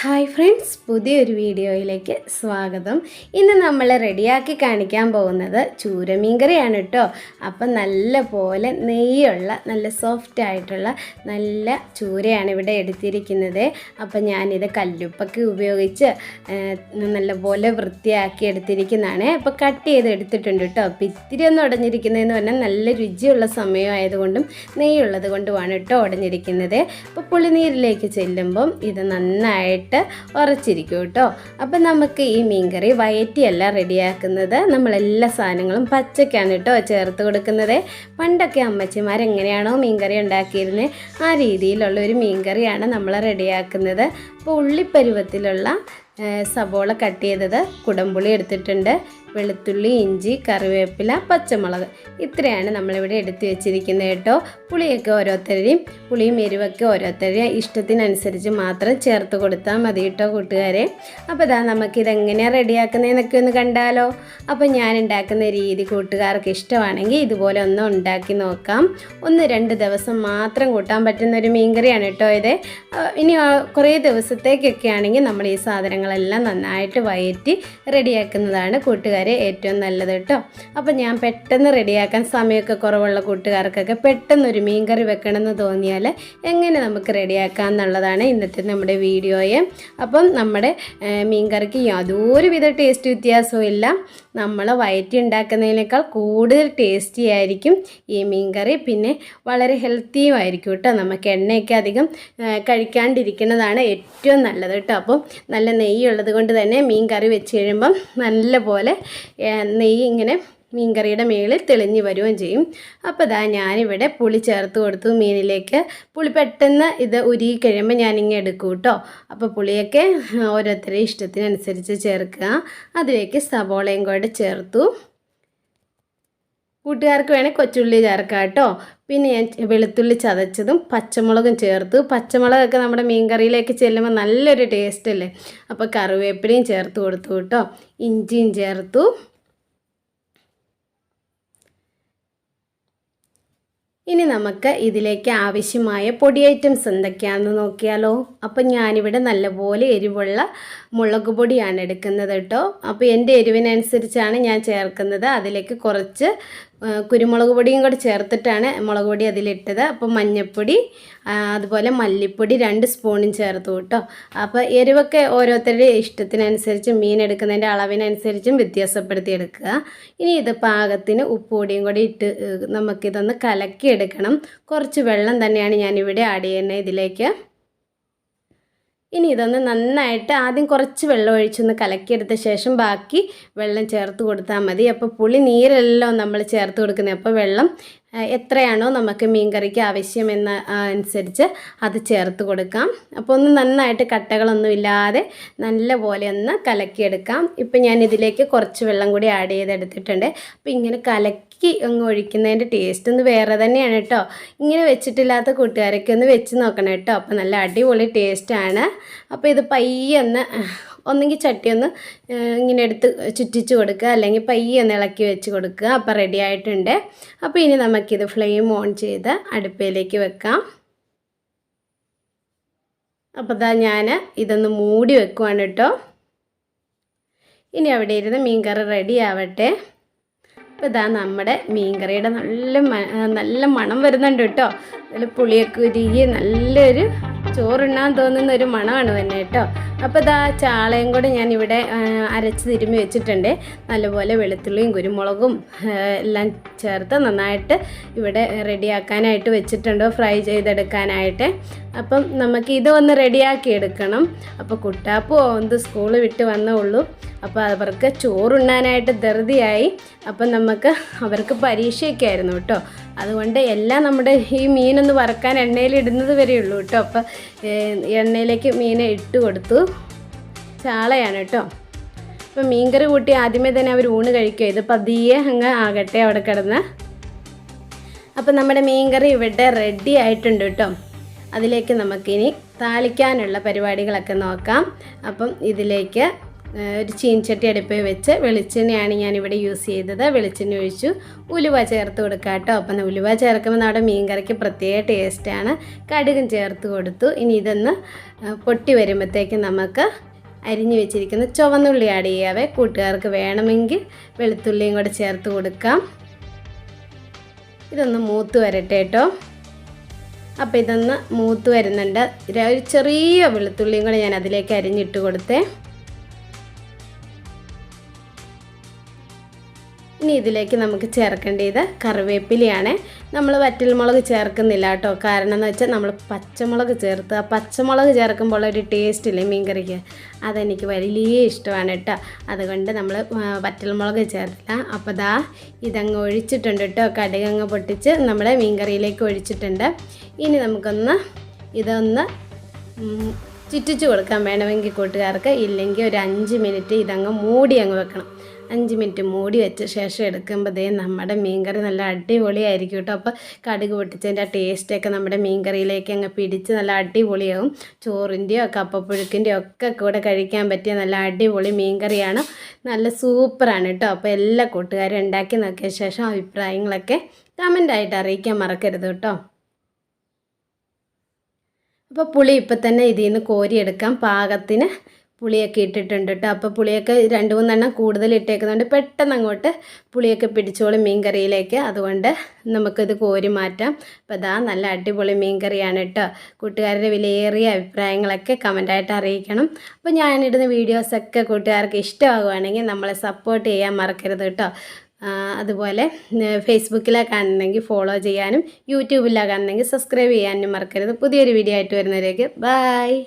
Hi friends പുതിയൊരു വീഡിയോയിലേക്ക് സ്വാഗതം. ഇന്ന് നമ്മൾ റെഡിയാക്കി കാണിക്കാൻ പോകുന്നത് ചൂരമീൻ കറിയാണ് കേട്ടോ അപ്പം നല്ല പോലെ നെയ്യുള്ള നല്ല സോഫ്റ്റ് ആയിട്ടുള്ള നല്ല ചൂരയാണ് ഇവിടെ എടുത്തിരിക്കുന്നത്. അപ്പം ഞാനിത് കല്ലുപ്പക്ക് ഉപയോഗിച്ച് നല്ല പോലെ വൃത്തിയാക്കി എടുത്തിരിക്കുന്നതാണ്. അപ്പോൾ കട്ട് ചെയ്ത് എടുത്തിട്ടുണ്ട് കേട്ടോ അപ്പം ഇത്തിരി ഒന്ന് ഉടഞ്ഞിരിക്കുന്നതെന്ന് പറഞ്ഞാൽ നല്ല രുചിയുള്ള സമയമായതുകൊണ്ടും നെയ്യുള്ളത് കൊണ്ടുമാണ് കേട്ടോ ഉടഞ്ഞിരിക്കുന്നത്. അപ്പോൾ പുളിനീരിലേക്ക് ചെല്ലുമ്പം ഇത് നന്നായിട്ട് ഉറച്ചിരിക്കും കേട്ടോ. അപ്പം നമുക്ക് ഈ മീൻകറി വയറ്റിയല്ല റെഡിയാക്കുന്നത്. നമ്മളെല്ലാ സാധനങ്ങളും പച്ചക്കാണ് കേട്ടോ ചേർത്ത് കൊടുക്കുന്നത്. പണ്ടൊക്കെ അമ്മച്ചിമാർ എങ്ങനെയാണോ മീൻകറി ഉണ്ടാക്കിയിരുന്നത് ആ രീതിയിലുള്ള ഒരു മീൻകറിയാണ് നമ്മൾ റെഡിയാക്കുന്നത്. അപ്പോൾ ഉള്ളിപ്പരുവത്തിലുള്ള സവോള കട്ട് ചെയ്തത് കുടംപുളി എടുത്തിട്ടുണ്ട്. വെളുത്തുള്ളി ഇഞ്ചി കറിവേപ്പില പച്ചമുളക്. ഇത്രയാണ് നമ്മളിവിടെ എടുത്തു വെച്ചിരിക്കുന്നത് കേട്ടോ. പുളിയൊക്കെ ഓരോരുത്തരുടെയും പുളിയും എരിവൊക്കെ ഓരോരുത്തരുടെയും ഇഷ്ടത്തിനനുസരിച്ച് മാത്രം ചേർത്ത് കൊടുത്താൽ മതി കേട്ടോ കൂട്ടുകാരെ. അപ്പോൾ ഇതാ നമുക്കിതെങ്ങനെയാണ് റെഡിയാക്കുന്നതെന്നൊക്കെ ഒന്ന് കണ്ടാലോ. അപ്പോൾ ഞാൻ ഉണ്ടാക്കുന്ന രീതി കൂട്ടുകാർക്ക് ഇഷ്ടമാണെങ്കിൽ ഇതുപോലെ ഒന്ന് ഉണ്ടാക്കി നോക്കാം. ഒന്ന് രണ്ട് ദിവസം മാത്രം കൂട്ടാൻ പറ്റുന്ന ഒരു മീൻകറിയാണ് കേട്ടോ ഇത്. ഇനി കുറേ ദിവസത്തേക്കൊക്കെ ആണെങ്കിൽ നമ്മൾ ഈ സാധനങ്ങളെല്ലാം നന്നായിട്ട് വയറ്റി റെഡിയാക്കുന്നതാണ് കൂട്ടുകാരെ ഏറ്റവും നല്ലത് കേട്ടോ. അപ്പോൾ ഞാൻ പെട്ടെന്ന് റെഡിയാക്കാൻ സമയമൊക്കെ കുറവുള്ള കൂട്ടുകാർക്കൊക്കെ പെട്ടെന്ന് ഒരു മീൻ കറി വെക്കണമെന്ന് തോന്നിയാൽ എങ്ങനെ നമുക്ക് റെഡിയാക്കാം എന്നുള്ളതാണ് ഇന്നത്തെ നമ്മുടെ വീഡിയോയെ. അപ്പം നമ്മുടെ മീൻ കറിക്ക് യാതൊരു വിധ ടേസ്റ്റ് വ്യത്യാസവും ഇല്ല. നമ്മൾ വയറ്റി ഉണ്ടാക്കുന്നതിനേക്കാൾ കൂടുതൽ ടേസ്റ്റി ആയിരിക്കും ഈ മീൻ കറി പിന്നെ വളരെ ഹെൽത്തിയും ആയിരിക്കും കേട്ടോ. നമുക്ക് എണ്ണയൊക്കെ അധികം കഴിക്കാണ്ടിരിക്കുന്നതാണ് ഏറ്റവും നല്ലത് കേട്ടോ. അപ്പം നല്ല നെയ്യുള്ളത് കൊണ്ട് തന്നെ മീൻ കറി വെച്ച് കഴിയുമ്പം നല്ല പോലെ നെയ്യ് ഇങ്ങനെ മീൻ കറിയുടെ മേളിൽ തെളിഞ്ഞു വരികയും ചെയ്യും. അപ്പോൾ ഇതാ ഞാനിവിടെ പുളി ചേർത്ത് കൊടുത്തു മീനിലേക്ക്. പുളി പെട്ടെന്ന് ഇത് ഉരുകി കഴിയുമ്പോൾ ഞാനിങ്ങനെ എടുക്കും കേട്ടോ. അപ്പോൾ പുളിയൊക്കെ ഓരോരുത്തരുടെ ഇഷ്ടത്തിനനുസരിച്ച് ചേർക്കുക. അതിലേക്ക് സവോളയും കൂടെ ചേർത്തു. കൂട്ടുകാർക്ക് വേണേൽ കൊച്ചുള്ളി ചേർക്കാം കേട്ടോ. പിന്നെ ഞാൻ വെളുത്തുള്ളി ചതച്ചതും പച്ചമുളകും ചേർത്തു. പച്ചമുളകൊക്കെ നമ്മുടെ മീൻ കറിയിലേക്ക് ചെല്ലുമ്പോൾ നല്ലൊരു ടേസ്റ്റ് അല്ലേ? അപ്പോൾ കറിവേപ്പിലയും ചേർത്ത് കൊടുത്തു കേട്ടോ. ഇഞ്ചിയും ചേർത്തു. ഇനി നമുക്ക് ഇതിലേക്ക് ആവശ്യമായ പൊടി ഐറ്റംസ് എന്തൊക്കെയാണെന്ന് നോക്കിയാലോ. അപ്പം ഞാനിവിടെ നല്ലപോലെ എരിവുള്ള മുളക് പൊടിയാണ് എടുക്കുന്നത് കേട്ടോ. അപ്പോൾ എന്റെ എരിവിനനുസരിച്ചാണ് ഞാൻ ചേർക്കുന്നത്. അതിലേക്ക് കുറച്ച് കുരുമുളക് പൊടിയും കൂടെ ചേർത്തിട്ടാണ് മുളക് പൊടി അതിലിട്ടത്. അപ്പോൾ മഞ്ഞൾപ്പൊടി അതുപോലെ മല്ലിപ്പൊടി രണ്ട് സ്പൂണും ചേർത്തു കേട്ടോ. അപ്പോൾ എരിവൊക്കെ ഓരോരുത്തരുടെ ഇഷ്ടത്തിനനുസരിച്ചും മീൻ എടുക്കുന്നതിന്റെ അളവിനനുസരിച്ചും വ്യത്യാസപ്പെടുത്തി എടുക്കുക. ഇനി ഇത് പാകത്തിന് ഉപ്പുപൊടിയും കൂടി ഇട്ട് നമുക്കിതൊന്ന് കലക്കിയെടുക്കണം. കുറച്ച് വെള്ളം തന്നെയാണ് ഞാനിവിടെ ആഡ് ചെയ്യുന്നത് ഇതിലേക്ക്. ഇനി ഇതൊന്ന് നന്നായിട്ട് ആദ്യം കുറച്ച് വെള്ളം ഒഴിച്ചൊന്ന് കലക്കിയെടുത്ത ശേഷം ബാക്കി വെള്ളം ചേർത്ത് കൊടുത്താൽ മതി. അപ്പോൾ പുളി നീരെല്ലാം നമ്മൾ ചേർത്ത് കൊടുക്കുന്നത്. അപ്പോൾ വെള്ളം എത്രയാണോ നമുക്ക് മീൻകറിക്ക് ആവശ്യമെന്ന അനുസരിച്ച് അത് ചേർത്ത് കൊടുക്കാം. അപ്പോൾ ഒന്ന് നന്നായിട്ട് കട്ടകളൊന്നും ഇല്ലാതെ നല്ല പോലെ ഒന്ന് കലക്കിയെടുക്കാം. ഇപ്പം ഞാൻ ഇതിലേക്ക് കുറച്ച് വെള്ളം കൂടി ആഡ് ചെയ്തെടുത്തിട്ടുണ്ട്. അപ്പോൾ ഇങ്ങനെ കലക്കി അങ്ങ് ഒഴിക്കുന്നതിന്റെ ടേസ്റ്റ് ഒന്ന് വേറെ തന്നെയാണ് കേട്ടോ. ഇങ്ങനെ വെച്ചിട്ടില്ലാത്ത കൂട്ടുകാരൊക്കെ ഒന്ന് വെച്ച് നോക്കണം കേട്ടോ. അപ്പോൾ നല്ല അടിപൊളി ടേസ്റ്റാണ് അപ്പോൾ ഇത് പയ്യെ ഒന്ന് ഒന്നെങ്കിൽ ചട്ടി ഒന്ന് ഇങ്ങനെ എടുത്ത് ചുറ്റിച്ച് കൊടുക്കുക. അല്ലെങ്കിൽ പയ്യെ ഒന്ന് ഇളക്കി വെച്ച് കൊടുക്കുക. അപ്പോൾ റെഡി ആയിട്ടുണ്ട്. അപ്പോൾ ഇനി നമുക്കിത് ഫ്ലെയിം ഓൺ ചെയ്ത് അടുപ്പയിലേക്ക് വെക്കാം. അപ്പോൾ ഇതാ ഞാൻ ഇതൊന്ന് മൂടി വെക്കുവാണ് കേട്ടോ. ഇനി അവിടെ ഇരുന്ന് മീൻ കറി റെഡി ആവട്ടെ. അപ്പോൾ ഇതാ നമ്മുടെ മീൻകറിയുടെ നല്ല നല്ല മണം വരുന്നുണ്ട് കേട്ടോ. അതിൽ പുളിയൊക്കെ ഉരുകി നല്ലൊരു ചോറുണ്ണാൻ തോന്നുന്ന ഒരു മണമാണ് തന്നെ കേട്ടോ. അപ്പോൾ ഇതാ ചാളയും കൂടെ ഞാൻ ഇവിടെ അരച്ച് തിരുമ്മി വെച്ചിട്ടുണ്ട്. നല്ലപോലെ വെളുത്തുള്ളിയും കുരുമുളകും എല്ലാം ചേർത്ത് നന്നായിട്ട് ഇവിടെ റെഡിയാക്കാനായിട്ട് വെച്ചിട്ടുണ്ട്. ഫ്രൈ ചെയ്തെടുക്കാനായിട്ട്. അപ്പം നമുക്ക് ഇത് ഒന്ന് റെഡിയാക്കി എടുക്കണം. അപ്പോൾ കുട്ടാപ്പ് ഒന്ന് സ്കൂൾ വിട്ട് വന്നേ ഉള്ളൂ. അപ്പോൾ അവർക്ക് ചോറുണ്ണാനായിട്ട് ധൃതിയായി. അപ്പം നമുക്ക് അവർക്ക് പരീക്ഷയൊക്കെ ആയിരുന്നു കേട്ടോ. അതുകൊണ്ട് എല്ലാം നമ്മുടെ ഈ മീനൊന്ന് വറക്കാൻ എണ്ണയിൽ ഇടുന്നത് വരെയുള്ളൂ കേട്ടോ. അപ്പോൾ എണ്ണയിലേക്ക് മീനെ ഇട്ട് കൊടുത്തു. ചാളയാണ് കേട്ടോ. അപ്പം മീൻകറി കൂട്ടി ആദ്യമേ തന്നെ അവർ ഊണ് കഴിക്കുക ഇത് പതിയെ അങ്ങ് ആകട്ടെ അവിടെ കിടന്ന്. അപ്പം നമ്മുടെ മീൻകറി ഇവിടെ റെഡി ആയിട്ടുണ്ട് കേട്ടോ. അതിലേക്ക് നമുക്കിനി താളിക്കാനുള്ള പരിപാടികളൊക്കെ നോക്കാം. അപ്പം ഇതിലേക്ക് ഒരു ചീൻചട്ടി അടുപ്പിൽ വെച്ച് വെളിച്ചെണ്ണയാണ് ഞാനിവിടെ യൂസ് ചെയ്തത്. വെളിച്ചെണ്ണ ഒഴിച്ചു. ഉലുവ ചേർത്ത് കൊടുക്കാം കേട്ടോ. അപ്പം ഉലുവ ചേർക്കുമ്പോൾ നമ്മുടെ മീൻകറിക്ക് പ്രത്യേക ടേസ്റ്റാണ് കടുകും ചേർത്ത് കൊടുത്തു. ഇനി ഇതൊന്ന് പൊട്ടി വരുമ്പോഴത്തേക്ക് നമുക്ക് അരിഞ്ഞു വെച്ചിരിക്കുന്ന ചുവന്നുള്ളി ആഡ് ചെയ്യാവേ. കൂട്ടുകാർക്ക് വേണമെങ്കിൽ വെളുത്തുള്ളിയും കൂടെ ചേർത്ത് കൊടുക്കാം. ഇതൊന്ന് മൂത്ത് വരട്ടെ കേട്ടോ. അപ്പോൾ ഇതൊന്ന് മൂത്ത് വരുന്നുണ്ട്. ഒരു ചെറിയ വെളുത്തുള്ളിയും കൂടെ ഞാൻ അതിലേക്ക് അരിഞ്ഞിട്ട് കൊടുത്തേ. ഇനി ഇതിലേക്ക് നമുക്ക് ചേർക്കേണ്ടത് കറിവേപ്പിലയാണ്. നമ്മൾ വറ്റൽമുളക് ചേർക്കുന്നില്ല കേട്ടോ. കാരണം എന്ന് വെച്ചാൽ നമ്മൾ പച്ചമുളക് ചേർത്ത് ആ പച്ചമുളക് ചേർക്കുമ്പോൾ ഒരു ടേസ്റ്റ് ഇല്ലേ മീൻകറിക്ക്? അതെനിക്ക് വലിയ ഇഷ്ടമാണ് കേട്ടോ. അതുകൊണ്ട് നമ്മൾ വറ്റൽമുളക് ചേർത്തില്ല. അപ്പോൾ ദാ ഇതങ്ങ് ഒഴിച്ചിട്ടുണ്ട് കേട്ടോ. കടുകങ്ങ് പൊട്ടിച്ച് നമ്മുടെ മീൻകറിയിലേക്ക് ഒഴിച്ചിട്ടുണ്ട്. ഇനി നമുക്കൊന്ന് ഇതൊന്ന് ചുറ്റിച്ചു കൊടുക്കാൻ വേണമെങ്കിൽ കൂട്ടുകാർക്ക്. ഇല്ലെങ്കിൽ ഒരു അഞ്ച് മിനിറ്റ് ഇതങ്ങ് മൂടി അങ്ങ് വെക്കണം. അഞ്ച് മിനിറ്റ് മൂടി വെച്ച ശേഷം എടുക്കുമ്പോൾ ദേ നമ്മുടെ മീൻകറി നല്ല അടിപൊളിയായിരിക്കും കേട്ടോ. അപ്പോൾ കടുക് പൊട്ടിച്ചതിന്റെ ആ ടേസ്റ്റൊക്കെ നമ്മുടെ മീൻകറിയിലേക്ക് അങ്ങ് പിടിച്ച് നല്ല അടിപൊളിയാവും. ചോറിന്റെയോ കപ്പപ്പുഴുക്കിന്റെയോ ഒക്കെ കൂടെ കഴിക്കാൻ പറ്റിയ നല്ല അടിപൊളി മീൻകറിയാണ്. നല്ല സൂപ്പറാണ് കേട്ടോ. അപ്പോൾ എല്ലാ കൂട്ടുകാരും ഉണ്ടാക്കി നോക്കിയ ശേഷം അഭിപ്രായങ്ങളൊക്കെ കമന്റായിട്ട് അറിയിക്കാൻ മറക്കരുത് കേട്ടോ. അപ്പോൾ പുളി ഇപ്പം തന്നെ ഇതിൽ നിന്ന് കോരിയെടുക്കാം. പാകത്തിന് പുളിയൊക്കെ ഇട്ടിട്ടുണ്ട് കേട്ടോ അപ്പോൾ പുളിയൊക്കെ രണ്ട് മൂന്നെണ്ണം കൂടുതൽ ഇട്ടേക്കുന്നുണ്ട്. പെട്ടെന്ന് അങ്ങോട്ട് പുളിയൊക്കെ പിടിച്ചോളും മീൻ കറിയിലേക്ക് അതുകൊണ്ട് നമുക്കിത് കോരി മാറ്റാം. അപ്പോൾ ഇതാ നല്ല അടിപൊളി മീൻ കറിയാണ് കേട്ടോ കൂട്ടുകാരുടെ വിലയേറിയ അഭിപ്രായങ്ങളൊക്കെ കമന്റായിട്ട് അറിയിക്കണം. അപ്പോൾ ഞാനിടുന്ന വീഡിയോസൊക്കെ കൂട്ടുകാർക്ക് ഇഷ്ടമാകുവാണെങ്കിൽ നമ്മളെ സപ്പോർട്ട് ചെയ്യാൻ മറക്കരുത് കേട്ടോ അതുപോലെ ഫേസ്ബുക്കിലാണ് കാണുന്നെങ്കിൽ ഫോളോ ചെയ്യാനും യൂട്യൂബിലാണ് കാണുന്നെങ്കിൽ സബ്സ്ക്രൈബ് ചെയ്യാനും മറക്കരുത്. പുതിയൊരു വീഡിയോ ആയിട്ട് വരുന്നവരേക്ക് ബൈ!